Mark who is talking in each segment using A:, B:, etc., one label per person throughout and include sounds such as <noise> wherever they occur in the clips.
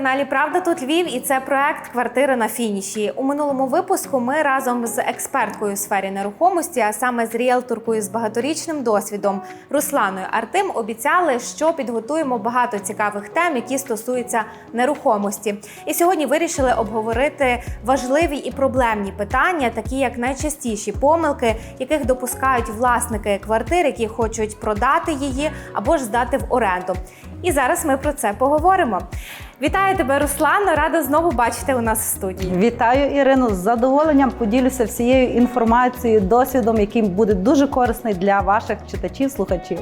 A: на телеканалі Правда тут Львів і це проект Квартири на фініші. У минулому випуску ми разом з експерткою у сфері нерухомості, а саме з ріелторкою з багаторічним досвідом Русланою Артим, обіцяли, що підготуємо багато цікавих тем, які стосуються нерухомості. І сьогодні вирішили обговорити важливі і проблемні питання, такі як найчастіші помилки, яких допускають власники квартир, які хочуть продати її або ж здати в оренду. І зараз ми про це поговоримо. Вітаю тебе, Руслано! Рада знову бачити у нас в студії.
B: Вітаю Ірину з задоволенням. Поділюся всією інформацією, досвідом, який буде дуже корисний для ваших читачів, слухачів.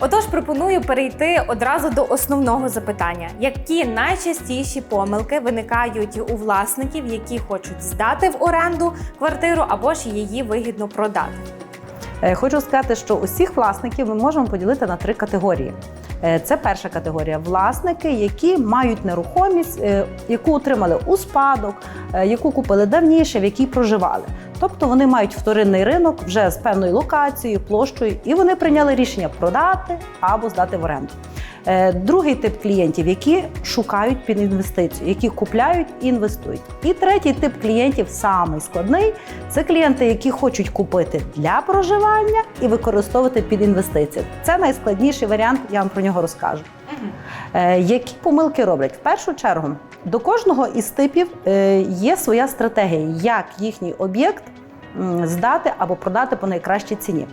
A: Отож, пропоную перейти одразу до основного запитання: які найчастіші помилки виникають у власників, які хочуть здати в оренду квартиру або ж її вигідно продати?
B: Е, Хочу сказати, що усіх власників ми можемо поділити на три категорії. Е, Це перша категорія власники, які мають нерухомість, е, яку отримали у спадок, е, яку купили давніше, в якій проживали. Тобто вони мають вторинний ринок вже з певною локацією, площею, і вони прийняли рішення продати або здати в оренду. Е, Другий тип клієнтів, які шукають під інвестицію, які купляють і інвестують. І третій тип клієнтів, самий складний, це клієнти, які хочуть купити для проживання і використовувати під інвестицію. Це найскладніший варіант, я вам про нього розкажу. Е, Які помилки роблять? В першу чергу до кожного із типів е, є своя стратегія, як їхній об'єкт здати або продати по найкращій ціні.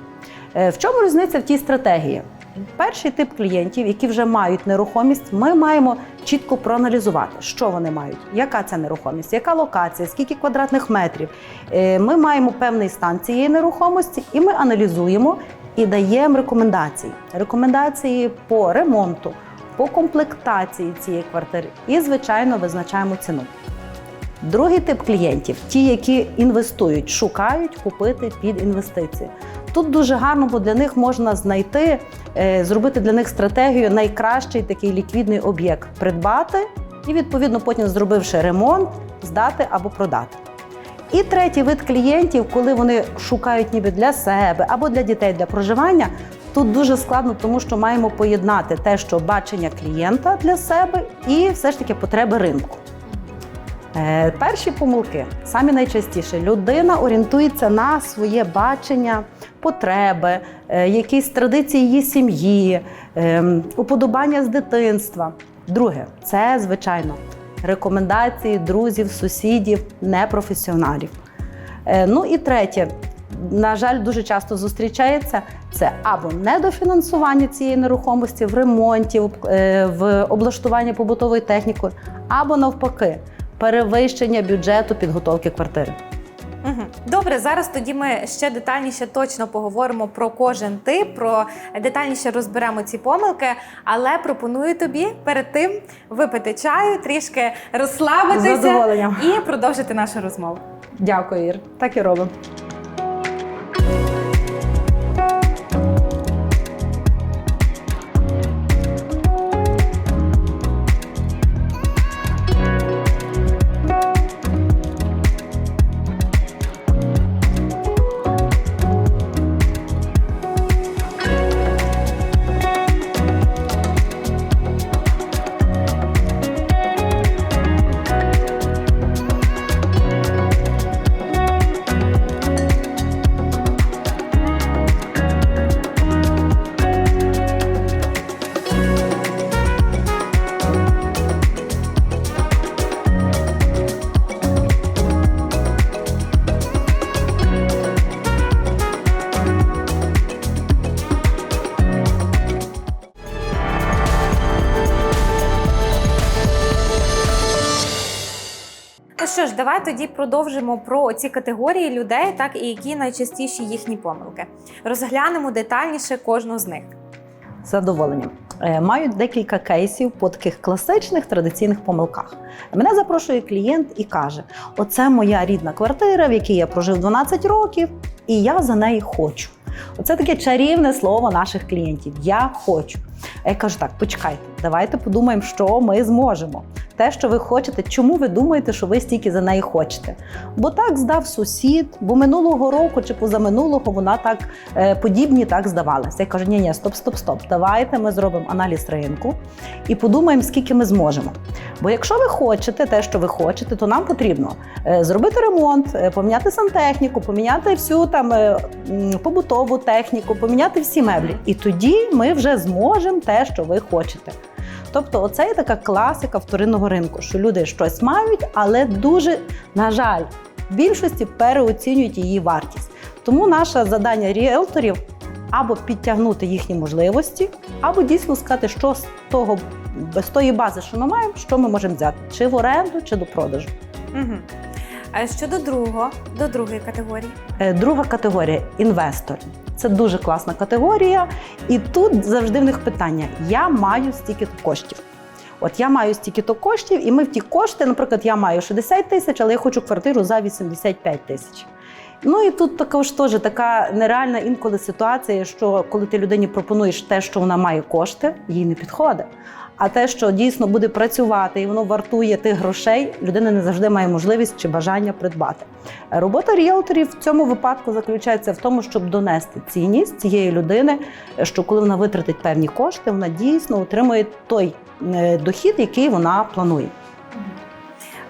B: В чому різниця в тій стратегії? Перший тип клієнтів, які вже мають нерухомість, ми маємо чітко проаналізувати, що вони мають, яка це нерухомість, яка локація, скільки квадратних метрів. Е, Ми маємо певний стан цієї нерухомості, і ми аналізуємо і даємо рекомендації. Рекомендації по ремонту, по комплектації цієї квартири і, звичайно, визначаємо ціну. Другий тип клієнтів ті, які інвестують, шукають купити під інвестиції. Тут дуже гарно, бо для них можна знайти, е, зробити для них стратегію найкращий такий ліквідний об'єкт придбати і, відповідно, потім, зробивши ремонт, здати або продати. І третій вид клієнтів, коли вони шукають ніби для себе або для дітей для проживання, тут дуже складно, тому що маємо поєднати те, що бачення клієнта для себе, і все ж таки потреби ринку. Е, Перші помилки самі найчастіше. Людина орієнтується на своє бачення, потреби, е, якісь традиції її сім'ї, ем, уподобання з дитинства. Друге, це звичайно рекомендації друзів, сусідів, непрофесіоналів. Е, Ну і третє, на жаль, дуже часто зустрічається це або недофінансування цієї нерухомості в ремонті, е, в облаштуванні побутової техніки, або навпаки, перевищення бюджету підготовки квартири.
A: Добре, зараз тоді ми ще детальніше точно поговоримо про кожен тип, про детальніше розберемо ці помилки. Але пропоную тобі перед тим випити чаю, трішки розслабитися і продовжити нашу розмову.
B: Дякую, Ір. Так і робимо.
A: Давай тоді продовжимо про ці категорії людей, так і які найчастіші їхні помилки. Розглянемо детальніше кожну з них.
B: З задоволенням. Е, Маю декілька кейсів по таких класичних традиційних помилках. Мене запрошує клієнт і каже: Оце моя рідна квартира, в якій я прожив 12 років, і я за неї хочу. Оце таке чарівне слово наших клієнтів. Я хочу. А я кажу, так, почекайте, давайте подумаємо, що ми зможемо. Те, що ви хочете, чому ви думаєте, що ви стільки за неї хочете? Бо так здав сусід, бо минулого року чи позаминулого вона так е, подібні так здавалася. Я кажу, ні, ні, стоп, стоп, стоп. Давайте ми зробимо аналіз ринку і подумаємо, скільки ми зможемо. Бо якщо ви хочете те, що ви хочете, то нам потрібно е, зробити ремонт, е, поміняти сантехніку, поміняти всю там побутову техніку, поміняти всі меблі. І тоді ми вже зможемо те, що ви хочете. Тобто, оце є така класика вторинного ринку, що люди щось мають, але дуже, на жаль, в більшості переоцінюють її вартість. Тому наше завдання ріелторів або підтягнути їхні можливості, або дійсно сказати, що з того з тої бази, що ми маємо, що ми можемо взяти, чи в оренду, чи до продажу.
A: Угу. А щодо другого, до другої категорії.
B: Е, Друга категорія інвестор. Це дуже класна категорія, і тут завжди в них питання: я маю стільки-то коштів. От я маю стільки-то коштів, і ми в ті кошти, наприклад, я маю 60 тисяч, але я хочу квартиру за 85 тисяч. Ну і тут також теж така нереальна інколи ситуація, що коли ти людині пропонуєш те, що вона має кошти, їй не підходить. А те, що дійсно буде працювати і воно вартує тих грошей, людина не завжди має можливість чи бажання придбати. Робота ріелторів в цьому випадку заключається в тому, щоб донести цінність цієї людини, що коли вона витратить певні кошти, вона дійсно отримує той е, дохід, який вона планує.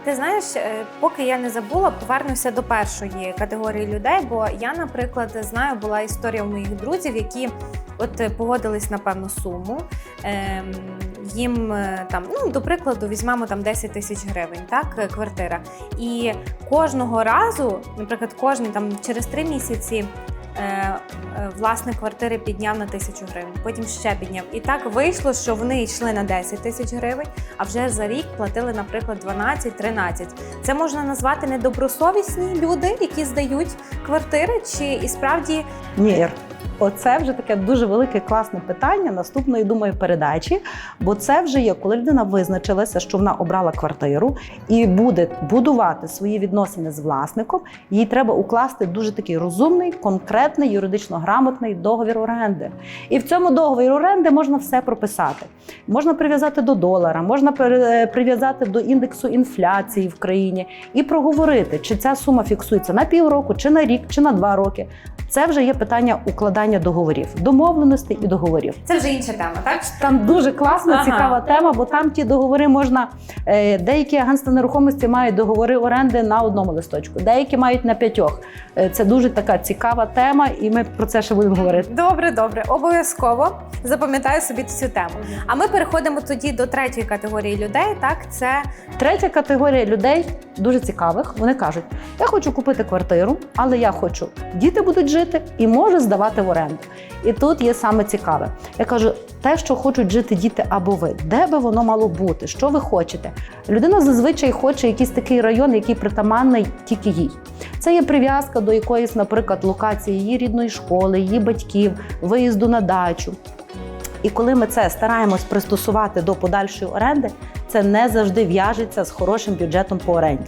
A: Ти знаєш, е, поки я не забула, повернуся до першої категорії людей, бо я, наприклад, знаю, була історія у моїх друзів, які от е, погодились на певну суму. Ем, їм е, там, ну до прикладу, візьмемо там 10 тисяч гривень, так, квартира. І кожного разу, наприклад, кожен там через три місяці. Е, е, Власник квартири підняв на тисячу гривень, потім ще підняв. І так вийшло, що вони йшли на 10 тисяч гривень, а вже за рік платили, наприклад, 12-13. Це можна назвати недобросовісні люди, які здають квартири, чи і справді
B: Ні, оце вже таке дуже велике класне питання наступної, думаю, передачі. Бо це вже є, коли людина визначилася, що вона обрала квартиру і буде будувати свої відносини з власником. Їй треба укласти дуже такий розумний, конкретний, юридично грамотний договір оренди. І в цьому договорі оренди можна все прописати. Можна прив'язати до долара, можна пере- прив'язати до індексу інфляції в країні і проговорити, чи ця сума фіксується на півроку, чи на рік, чи на два роки. Це вже є питання укладання договорів, домовленостей і договорів.
A: це вже інша тема, так?
B: Там дуже класна,
A: Ага.
B: цікава тема, бо там ті договори можна. е, Деякі агентства нерухомості мають договори оренди на одному листочку, деякі мають на п'ятьох. Е, Це дуже така цікава тема, і ми про це ще будемо говорити.
A: Добре, добре, обов'язково запам'ятаю собі цю тему. А ми переходимо тоді до третьої категорії людей. Так, це
B: Третя категорія людей дуже цікавих. Вони кажуть: я хочу купити квартиру, але я хочу, діти будуть жити і може здавати в оренду. І тут є саме цікаве. Я кажу, те, що хочуть жити діти або ви, де би воно мало бути, що ви хочете. Людина зазвичай хоче якийсь такий район, який притаманний тільки їй. Це є прив'язка до якоїсь, наприклад, локації її рідної школи, її батьків, виїзду на дачу. І коли ми це стараємось пристосувати до подальшої оренди, це не завжди в'яжеться з хорошим бюджетом по оренді.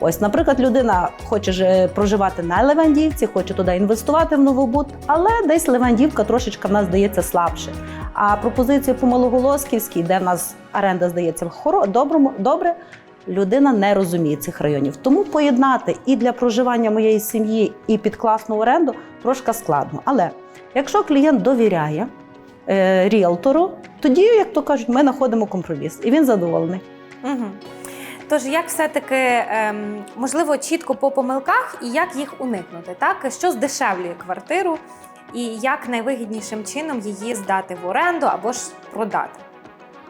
B: Ось, наприклад, людина хоче ж проживати на Левандівці, хоче туди інвестувати в новобут, але десь Левандівка трошечки в нас здається слабше. А пропозиція по Малоголосківській, де в нас оренда здається хоро, доброму, добре, людина не розуміє цих районів. Тому поєднати і для проживання моєї сім'ї, і під класну оренду трошки складно. Але якщо клієнт довіряє, е, ріелтору, тоді, як то кажуть, ми знаходимо компроміс, і він задоволений.
A: угу. Тож, як все-таки ем, можливо чітко по помилках і як їх уникнути, так що здешевлює квартиру, і як найвигіднішим чином її здати в оренду або ж продати.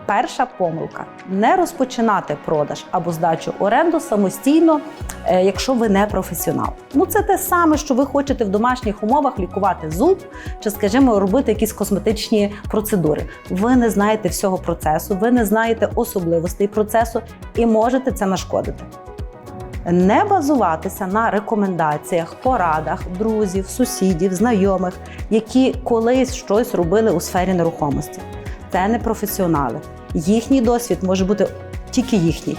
B: Перша помилка не розпочинати продаж або здачу оренду самостійно, е, якщо ви не професіонал. Ну це те саме, що ви хочете в домашніх умовах лікувати зуб чи, скажімо, робити якісь косметичні процедури. Ви не знаєте всього процесу, ви не знаєте особливостей процесу і можете це нашкодити. Не базуватися на рекомендаціях, порадах друзів, сусідів, знайомих, які колись щось робили у сфері нерухомості. Це не професіонали. Їхній досвід може бути тільки їхній.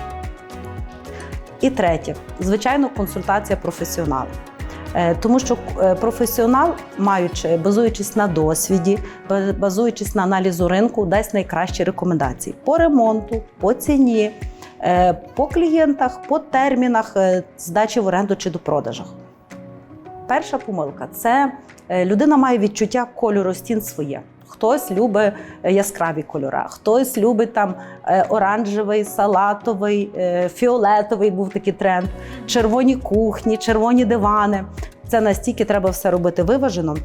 B: І третє, звичайно, консультація професіоналів. Е, Тому що е, професіонал, маючи, базуючись на досвіді, базуючись на аналізу ринку, дасть найкращі рекомендації по ремонту, по ціні, е, по клієнтах, по термінах здачі в оренду чи до продажах. Перша помилка це людина має відчуття кольору стін своє. Хтось любить е, яскраві кольори, хтось любить там е, оранжевий, салатовий, е, фіолетовий був такий тренд, червоні кухні, червоні дивани. Це настільки треба все робити виважено.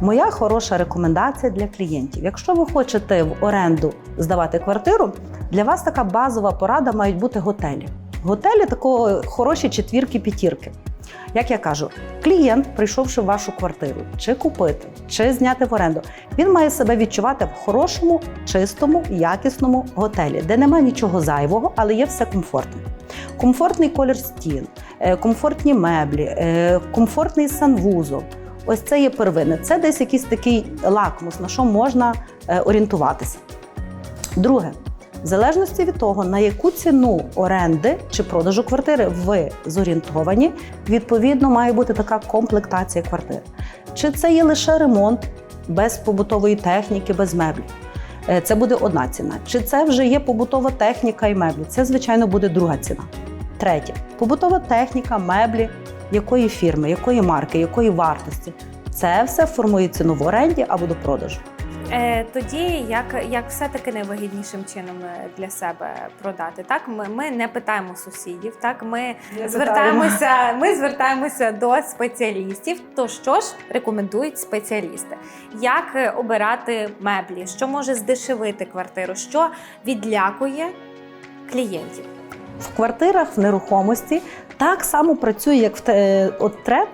B: Моя хороша рекомендація для клієнтів. Якщо ви хочете в оренду здавати квартиру, для вас така базова порада мають бути готелі. Готелі такого хороші четвірки, п'ятірки. Як я кажу, клієнт, прийшовши в вашу квартиру, чи купити, чи зняти в оренду, він має себе відчувати в хорошому, чистому, якісному готелі, де немає нічого зайвого, але є все комфортне. Комфортний колір стін, е, комфортні меблі, е, комфортний санвузол. Ось це є первинне. Це десь якийсь такий лакмус, на що можна е, орієнтуватися. Друге, в залежності від того, на яку ціну оренди чи продажу квартири ви зорієнтовані, відповідно має бути така комплектація квартири. Чи це є лише ремонт без побутової техніки, без меблів? Е, Це буде одна ціна. Чи це вже є побутова техніка і меблі? Це, звичайно, буде друга ціна. Третє побутова техніка, меблі якої фірми, якої марки, якої вартості. Це все формує ціну в оренді або до продажу.
A: Е, тоді як, як все-таки найвигіднішим чином е, для себе продати? Так, ми, ми не питаємо сусідів, так ми
B: Не
A: звертаємося, <laughs> ми звертаємося до спеціалістів. То що ж рекомендують спеціалісти? Як е, обирати меблі? Що може здешевити квартиру? Що відлякує клієнтів?
B: В квартирах в нерухомості так само працює, як в от тренд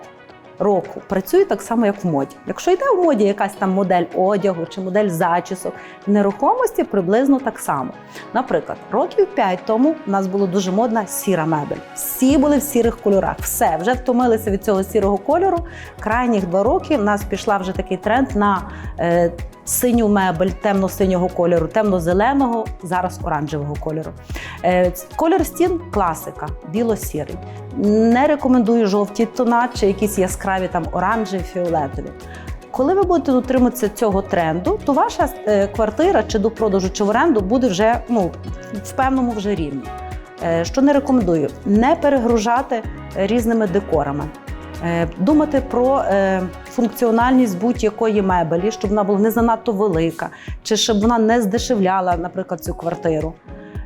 B: року, працює так само, як в моді. Якщо йде в моді якась там модель одягу чи модель зачісок, в нерухомості приблизно так само. Наприклад, років 5 тому у нас було дуже модна сіра мебель. Всі були в сірих кольорах. Все, вже втомилися від цього сірого кольору. Крайніх два роки в нас пішла вже такий тренд на е, синю мебель темно-синього кольору, темно-зеленого, зараз оранжевого кольору. Е, Колір стін класика, біло-сірий. Не рекомендую жовті тона чи якісь яскраві там оранжеві, фіолетові. Коли ви будете дотримуватися цього тренду, то ваша е, квартира чи до продажу, чи в оренду буде вже ну, в певному вже рівні. Е, Що не рекомендую, не перегружати різними декорами. Е, Думати про е, функціональність будь-якої мебелі, щоб вона була не занадто велика, чи щоб вона не здешевляла, наприклад, цю квартиру.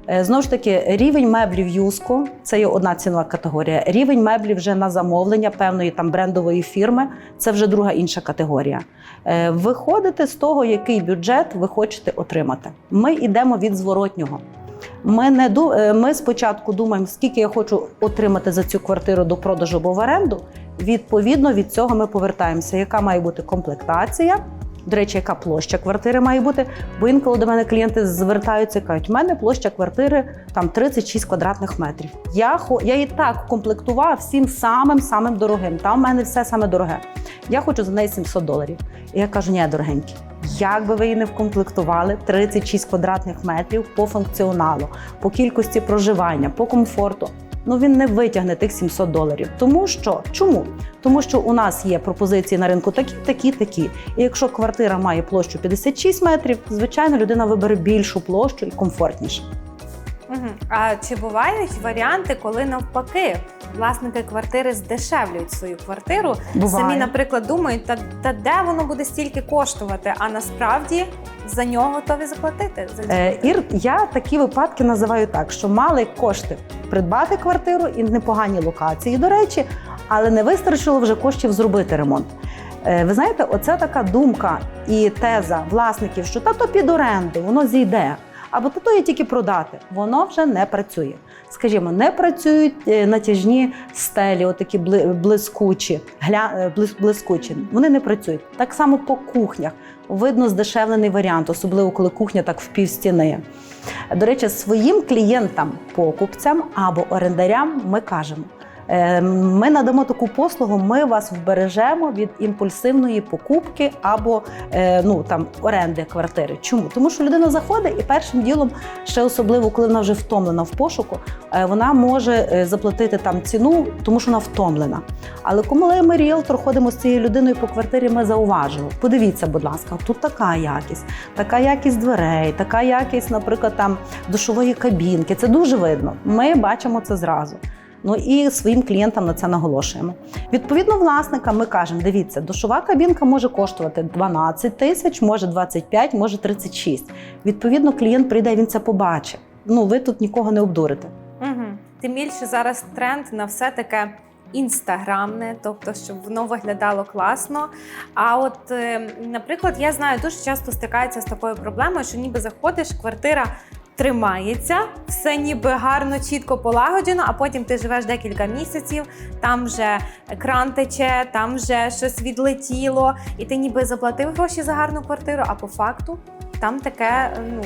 B: Е, Знову ж таки, рівень меблів юску це є одна цінова категорія. Рівень меблів вже на замовлення певної там брендової фірми це вже друга інша категорія. Виходите з того, який бюджет ви хочете отримати. Ми йдемо від зворотнього. Ми не ми спочатку думаємо, скільки я хочу отримати за цю квартиру до продажу або в оренду. Відповідно від цього ми повертаємося, яка має бути комплектація. До речі, яка площа квартири має бути? Бо інколи до мене клієнти звертаються і кажуть, у мене площа квартири там 36 квадратних метрів. Я я і так комплектував всім самим самим дорогим. Там в мене все саме дороге. Я хочу за неї 700 доларів. І я кажу, ні, дорогенькі, як би ви її не вкомплектували, 36 квадратних метрів по функціоналу, по кількості проживання, по комфорту. Ну він не витягне тих 700 доларів. Тому що чому? Тому що у нас є пропозиції на ринку такі, такі, такі. І якщо квартира має площу 56 метрів, звичайно, людина вибере більшу площу і комфортніше.
A: Угу. А чи бувають варіанти, коли навпаки власники квартири здешевлюють свою квартиру?
B: Буває.
A: Самі, наприклад, думають, та, та де воно буде стільки коштувати, а насправді за нього готові заплатити. За
B: Е, Ір, я такі випадки називаю так, що мали кошти придбати квартиру і в непоганій локації, до речі, але не вистачило вже коштів зробити ремонт. Е, Ви знаєте, оце така думка і теза власників, що та то під оренду, воно зійде. Або та то є тільки продати, воно вже не працює. Скажімо, не працюють е, натяжні стелі, отакі бли- блискучі, гля, е, блискучі. Вони не працюють. Так само по кухнях. Видно здешевлений варіант, особливо коли кухня так в пів стіни. До речі, своїм клієнтам, покупцям або орендарям ми кажемо: Ми надамо таку послугу, ми вас вбережемо від імпульсивної покупки або е, ну там оренди квартири. Чому? Тому що людина заходить і першим ділом, ще особливо, коли вона вже втомлена в пошуку, е, вона може е, заплатити там ціну, тому що вона втомлена. Але коли ми ріелтор ходимо з цією людиною по квартирі, ми зауважили. Подивіться, будь ласка, тут така якість, така якість дверей, така якість, наприклад, там душової кабінки. Це дуже видно. Ми бачимо це зразу. Ну і своїм клієнтам на це наголошуємо. Відповідно, власникам ми кажемо: дивіться, душова кабінка може коштувати 12 тисяч, може 25, може 36. Відповідно, клієнт прийде, він це побачить. Ну, ви тут нікого не обдурите.
A: Угу. Тим більше зараз тренд на все таке інстаграмне, тобто, щоб воно виглядало класно. А от, е, наприклад, я знаю, дуже часто стикаються з такою проблемою, що ніби заходиш, квартира. Тримається, все ніби гарно, чітко полагоджено, а потім ти живеш декілька місяців, там вже кран тече, там вже щось відлетіло, і ти ніби заплатив гроші за гарну квартиру, а по факту там таке, ну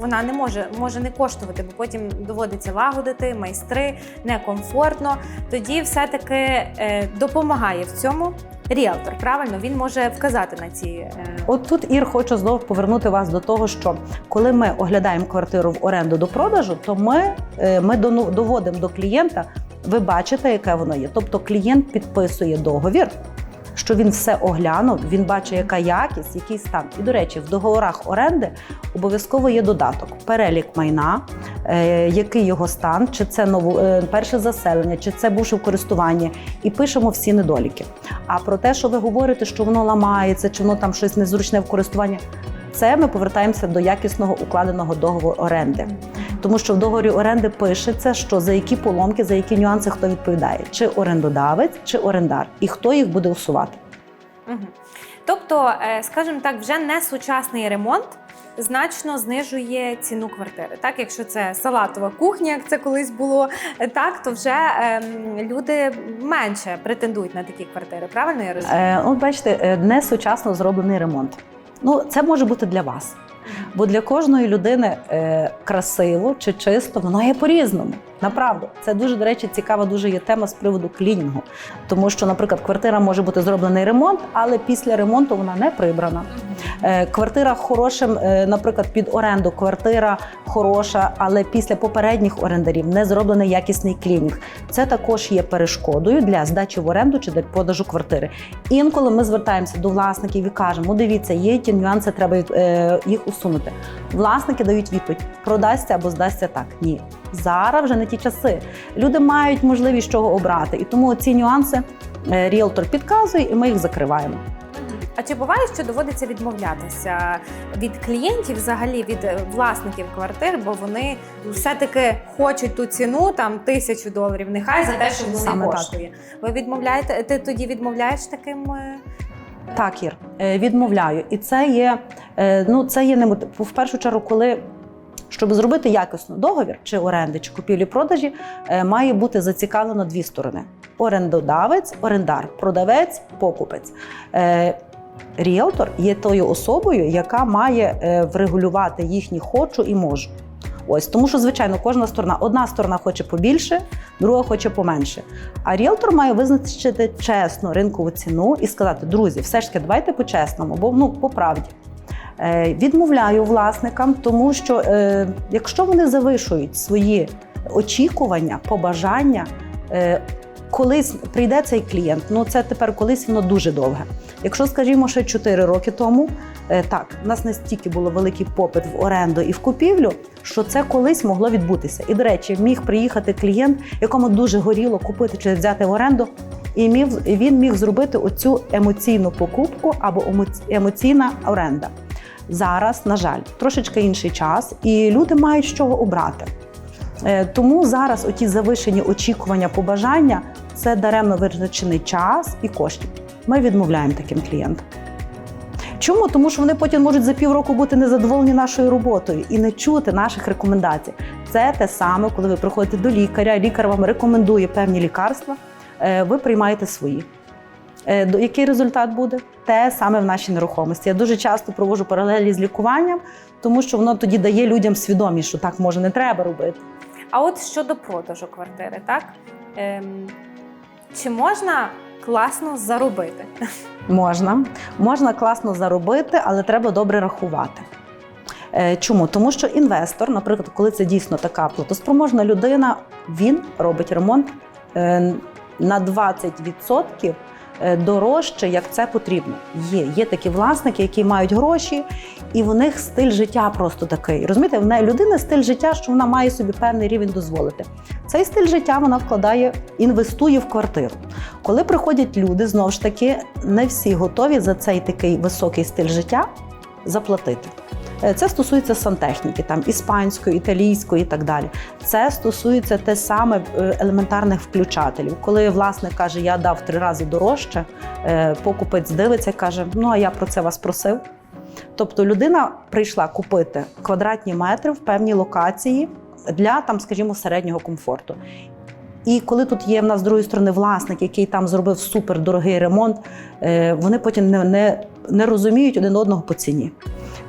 A: вона не може, може не коштувати, бо потім доводиться лагодити, майстри, некомфортно. Тоді все-таки е, допомагає в цьому ріелтор. Правильно, він може вказати на ці. Е,
B: От тут Ір хочу знову повернути вас до того, що коли ми оглядаємо квартиру в оренду до продажу, то ми, е, ми доводимо до клієнта, ви бачите, яке воно є. Тобто клієнт підписує договір. Що він все оглянув, він бачить, яка якість, який стан. І до речі, в договорах оренди обов'язково є додаток: перелік майна, е, який його стан, чи це ново, е, перше заселення, чи це бувши в користуванні, і пишемо всі недоліки. А про те, що ви говорите, що воно ламається, чи воно там щось незручне в користуванні, це ми повертаємося до якісного укладеного договору оренди. Тому що в договорі оренди пишеться, що за які поломки, за які нюанси хто відповідає, чи орендодавець, чи орендар, і хто їх буде усувати.
A: Угу. Тобто, е, скажімо так, вже не сучасний ремонт значно знижує ціну квартири. Так, якщо це салатова кухня, як це колись було, е, так то вже ем, люди менше претендують на такі квартири. Правильно я розумію?
B: Е, от бачите, е, не сучасно зроблений ремонт. Ну, це може бути для вас. Бо для кожної людини е, красиво чи чисто, воно є по-різному. Направду, це дуже, до речі, цікава дуже є тема з приводу клінінгу. Тому що, наприклад, квартира може бути зроблений ремонт, але після ремонту вона не прибрана. Е, Квартира хорошим, е, наприклад, під оренду, квартира хороша, але після попередніх орендарів не зроблений якісний клінінг. Це також є перешкодою для здачі в оренду чи для продажу квартири. Інколи ми звертаємося до власників і кажемо: ну дивіться, є ті нюанси, треба е, їх усунути. Власники дають відповідь: продасться або здасться так. Ні. Зараз вже не ті часи. Люди мають можливість чого обрати, і тому ці нюанси е, ріелтор підказує, і ми їх закриваємо.
A: А чи буває, що доводиться відмовлятися від клієнтів, взагалі від е, власників квартир, бо вони все-таки хочуть ту ціну, там тисячу доларів, нехай за те, що вони коштує. Ви відмовляєте? Ти тоді відмовляєш таким?
B: Так, Ір, е, відмовляю. І це є, е, ну, це є не в першу чергу, коли. Щоб зробити якісно договір чи оренди, чи купівлі-продажі, е, має бути зацікавлено дві сторони: орендодавець, орендар, продавець, покупець. Ріелтор є тою особою, яка має врегулювати їхні хочу і можу. Ось тому, що звичайно кожна сторона, одна сторона хоче побільше, друга хоче поменше. А ріелтор має визначити чесну ринкову ціну і сказати: друзі, все ж таки, давайте по-чесному, бо ну по правді. Е, Відмовляю власникам, тому що е, якщо вони завишують свої очікування, побажання, е, колись прийде цей клієнт, ну це тепер колись воно дуже довге. Якщо, скажімо, ще 4 роки тому, е, так, у нас настільки було великий попит в оренду і в купівлю, що це колись могло відбутися. І, до речі, міг приїхати клієнт, якому дуже горіло купити чи взяти в оренду, і міг, він міг зробити оцю емоційну покупку або емоційна оренда. Зараз, на жаль, трошечки інший час, і люди мають з чого обрати. Е, Тому зараз оті завишені очікування, побажання це даремно визначений час і коштів. Ми відмовляємо таким клієнтам. Чому? Тому що вони потім можуть за півроку бути незадоволені нашою роботою і не чути наших рекомендацій. Це те саме, коли ви приходите до лікаря, лікар вам рекомендує певні лікарства, е, ви приймаєте свої. Е, Який результат буде? Те саме в нашій нерухомості. Я дуже часто проводжу паралелі з лікуванням, тому що воно тоді дає людям свідомість, що так може не треба робити.
A: А от щодо продажу квартири, так? Ем, чи можна класно заробити?
B: Можна, можна класно заробити, але треба добре рахувати. Е, Чому? Тому що інвестор, наприклад, коли це дійсно така платоспроможна людина, він робить ремонт е, на 20% е, дорожче, як це потрібно. Є, є такі власники, які мають гроші, і в них стиль життя просто такий. Розумієте, в неї людина стиль життя, що вона має собі певний рівень дозволити. Цей стиль життя вона вкладає, інвестує в квартиру. Коли приходять люди, знову ж таки, не всі готові за цей такий високий стиль життя заплатити. Е, Це стосується сантехніки, там іспанської, італійської і так далі. Це стосується те саме е, елементарних включателів. Коли власник каже, я дав три рази дорожче, е, покупець дивиться, каже: Ну а я про це вас просив. Тобто людина прийшла купити квадратні метри в певній локації для там, скажімо, середнього комфорту. І коли тут є в нас з другої сторони власник, який там зробив супердорогий ремонт, е, вони потім не, не, не розуміють один одного по ціні.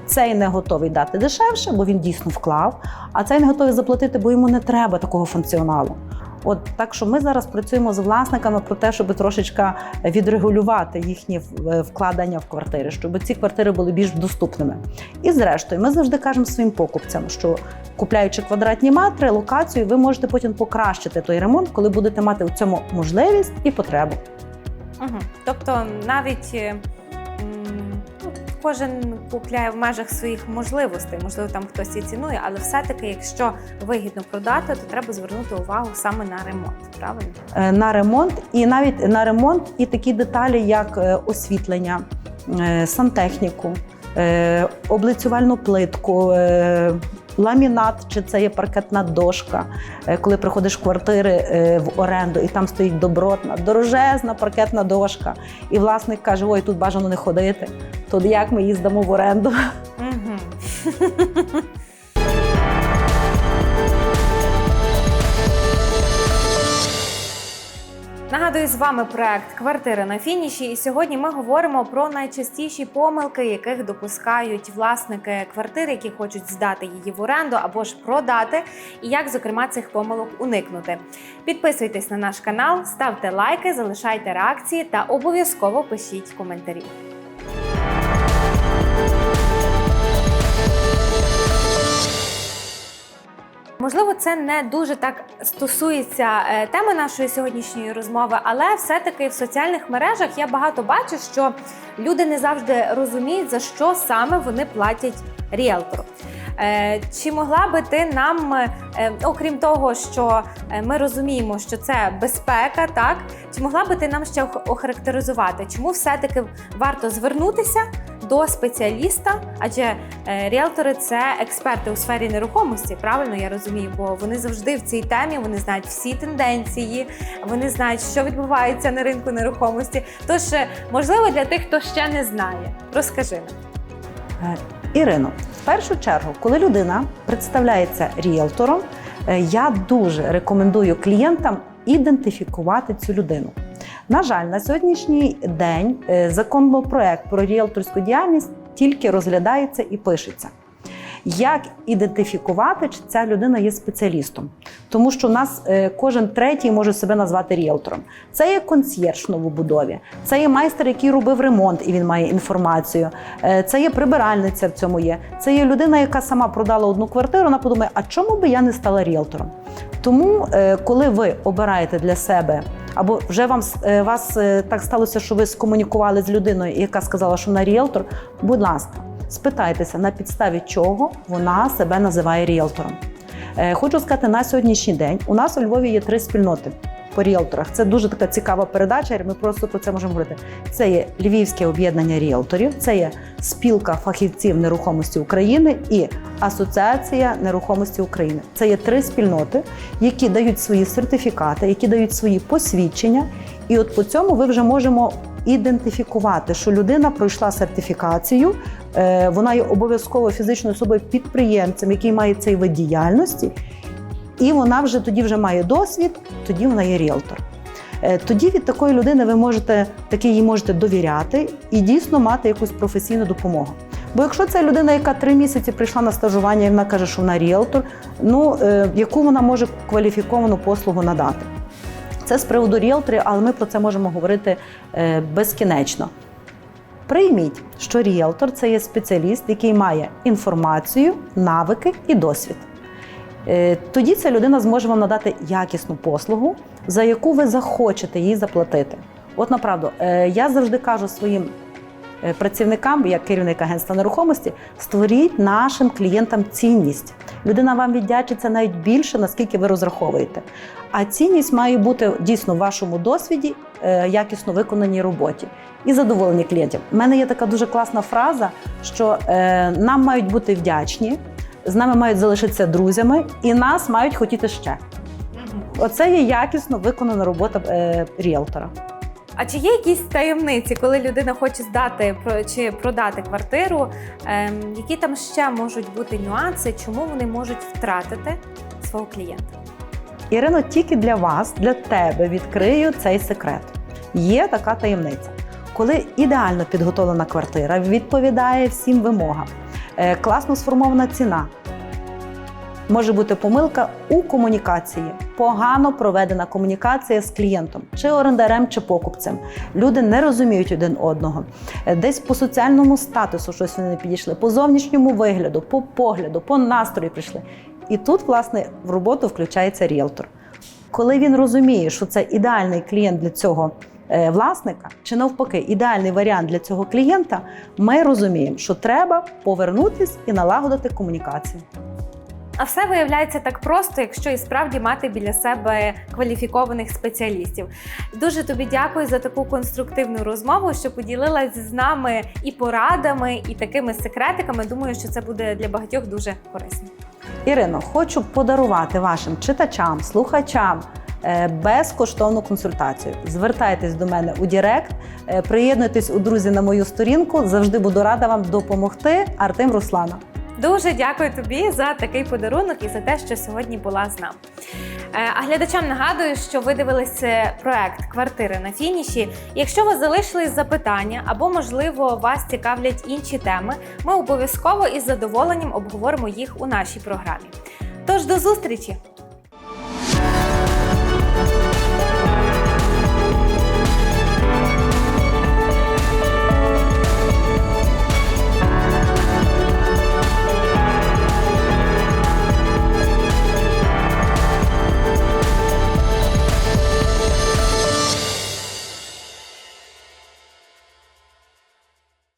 B: Цей не готовий дати дешевше, бо він дійсно вклав, а цей не готовий заплатити, бо йому не треба такого функціоналу. От так що ми зараз працюємо з власниками про те, щоб трошечка відрегулювати їхні вкладення в квартири, щоб ці квартири були більш доступними. І зрештою, ми завжди кажемо своїм покупцям, що купляючи квадратні метри, локацію, ви можете потім покращити той ремонт, коли будете мати в цьому можливість і потребу.
A: Угу. Тобто навіть е, кожен купляє в межах своїх можливостей. Можливо, там хтось і цінує, але все-таки, якщо вигідно продати, то треба звернути увагу саме на ремонт. Правильно?
B: Е, на ремонт, і навіть на ремонт, і такі деталі, як е, освітлення, е, сантехніку, облицювальну плитку. Ламінат, чи це є паркетна дошка, коли приходиш в квартири в оренду, і там стоїть добротна, дорожезна паркетна дошка. І власник каже: Ой, тут бажано не ходити. То як ми її здамо в оренду?
A: Нагадую, з вами проект Квартира на фініші. І сьогодні ми говоримо про найчастіші помилки, яких допускають власники квартир, які хочуть здати її в оренду або ж продати, і як, зокрема, цих помилок уникнути. Підписуйтесь на наш канал, ставте лайки, залишайте реакції та обов'язково пишіть коментарі. Можливо, це не дуже так стосується е, теми нашої сьогоднішньої розмови, але все-таки в соціальних мережах я багато бачу, що люди не завжди розуміють, за що саме вони платять ріелтору. Е, Чи могла би ти нам, е, окрім того, що ми розуміємо, що це безпека, так чи могла би ти нам ще охарактеризувати, чому все-таки варто звернутися до спеціаліста? Адже е, ріелтори це експерти у сфері нерухомості, правильно я розумію, бо вони завжди в цій темі, вони знають всі тенденції, вони знають, що відбувається на ринку нерухомості. Тож, е, можливо, для тих, хто ще не знає, розкажи нам.
B: Е, Ірино, в першу чергу, коли людина представляється ріелтором, я дуже рекомендую клієнтам ідентифікувати цю людину. На жаль, на сьогоднішній день е, законопроект про ріелторську діяльність тільки розглядається і пишеться. Як ідентифікувати, чи ця людина є спеціалістом? Тому що у нас е, кожен третій може себе назвати ріелтором. Це є консьєрж в новобудові, це є майстер, який робив ремонт, і він має інформацію. Е, Це є прибиральниця в цьому є. Це є людина, яка сама продала одну квартиру. Вона подумає, а чому би я не стала ріелтором? Тому, е, коли ви обираєте для себе, або вже вам е, вас е, так сталося, що ви скомунікували з людиною, яка сказала, що вона ріелтор, будь ласка, спитайтеся, на підставі чого вона себе називає ріелтором. Хочу сказати, на сьогоднішній день у нас у Львові є три спільноти по ріелторах. Це дуже така цікава передача. Ми просто про це можемо говорити. Це є Львівське об'єднання ріелторів, це є спілка фахівців нерухомості України і Асоціація нерухомості України. Це є три спільноти, які дають свої сертифікати, які дають свої посвідчення. І от по цьому ви вже можемо ідентифікувати, що людина пройшла сертифікацію, е, вона є обов'язково фізичною особою підприємцем, який має цей вид діяльності, і вона вже тоді вже має досвід, тоді вона є ріелтор. Е, Тоді від такої людини ви можете таки їй можете довіряти і дійсно мати якусь професійну допомогу. Бо якщо це людина, яка три місяці прийшла на стажування, і вона каже, що вона ріелтор, ну е, яку вона може кваліфіковану послугу надати? Це з приводу ріелторів, але ми про це можемо говорити е, безкінечно. Прийміть, що ріелтор це є спеціаліст, який має інформацію, навики і досвід. Е, Тоді ця людина зможе вам надати якісну послугу, за яку ви захочете їй заплатити. От направду, е, я завжди кажу своїм е, працівникам, як керівник агентства нерухомості, створіть нашим клієнтам цінність. Людина вам віддячиться навіть більше, наскільки ви розраховуєте. А цінність має бути дійсно в вашому досвіді, якісно виконаній роботі і задоволені клієнтів. У мене є така дуже класна фраза, що нам мають бути вдячні, з нами мають залишитися друзями, і нас мають хотіти ще. Оце є якісно виконана робота е, ріелтора.
A: А чи є якісь таємниці, коли людина хоче здати чи продати квартиру? Ем, які там ще можуть бути нюанси, чому вони можуть втратити свого клієнта?
B: Ірино, тільки для вас, для тебе відкрию цей секрет. Є така таємниця. Коли ідеально підготовлена квартира відповідає всім вимогам, е, класно сформована ціна. Може бути помилка у комунікації, погано проведена комунікація з клієнтом, чи орендарем, чи покупцем. Люди не розуміють один одного. Е, Десь по соціальному статусу щось вони не підійшли, по зовнішньому вигляду, по погляду, по настрою прийшли. І тут, власне, в роботу включається ріелтор. Коли він розуміє, що це ідеальний клієнт для цього е, власника, чи навпаки, ідеальний варіант для цього клієнта, ми розуміємо, що треба повернутись і налагодити комунікацію.
A: А все виявляється так просто, якщо і справді мати біля себе кваліфікованих спеціалістів. Дуже тобі дякую за таку конструктивну розмову, що поділилась з нами і порадами, і такими секретиками. Думаю, що це буде для багатьох дуже корисно.
B: Ірино, хочу подарувати вашим читачам, слухачам е, безкоштовну консультацію. Звертайтесь до мене у Дірект, е, приєднуйтесь у друзі на мою сторінку. Завжди буду рада вам допомогти. Артем Руслана.
A: Дуже дякую тобі за такий подарунок і за те, що сьогодні була з нами. Е, А глядачам нагадую, що ви дивилися проект Квартири на фініші. Якщо вас залишились запитання або, можливо, вас цікавлять інші теми, ми обов'язково із задоволенням обговоримо їх у нашій програмі. Тож до зустрічі!